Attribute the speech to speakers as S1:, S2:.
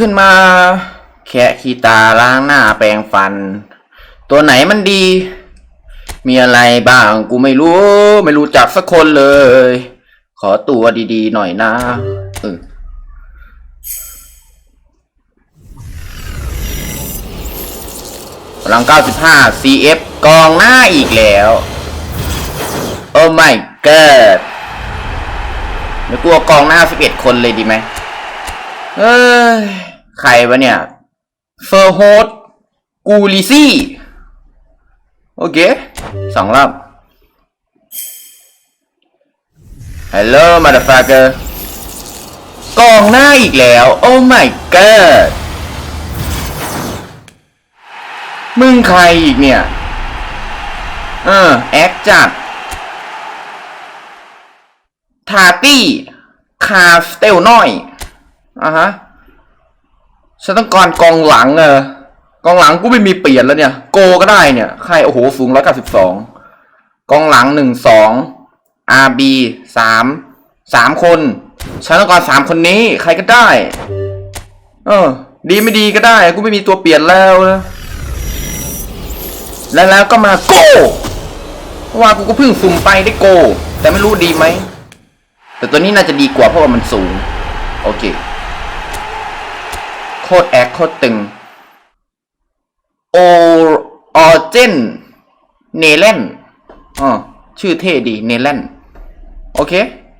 S1: ขึ้นมา แคะขี้ตาล้างหน้าแปรงฟัน ตัวไหนมันดี มีอะไรบ้างกูไม่รู้ ไม่รู้จักสักคนเลย ขอตัวดีๆหน่อยนะเออพลัง 95 CF กองหน้าอีกแล้ว โอ้ my god เดี๋ยวกลัวกองหน้า 11 คนเลยดีไหม เอ้ยใครวะเนี่ย เฟอร์โฮสกูลิซี่ โอเคสองรอบ Hello motherfucker กองหน้าอีกแล้ว โอ้ my god มึงใครอีกเนี่ย เออ แอคจัดทาตี้ คาสเตลน้อย อะฮะฉันต้องการกองหลังเออกองหลังกูไม่มีเปลี่ยนแล้วเนี่ย โกก็ได้เนี่ยใครโอ้โหสูงร้อยเก้าสิบสองกองหลังหนึ่งสอง RB สามสามคนฉันต้องการสามคนนี้ ใครก็ได้ เออ ดีไม่ดีก็ได้ กูไม่มีตัวเปลี่ยนแล้วนะแล้วแล้วก็มาโกเพราะว่ากูก็เพิ่งสุ่มไปได้โก แต่ไม่รู้ดีไหมแต่ตัวนี้น่าจะดีกว่าเพราะว่ามันสูง โอเค โคตรแอคโคตรตึงโอออเจนเนเลนอ๋อชื่อเท่ดีเนเลนโอเค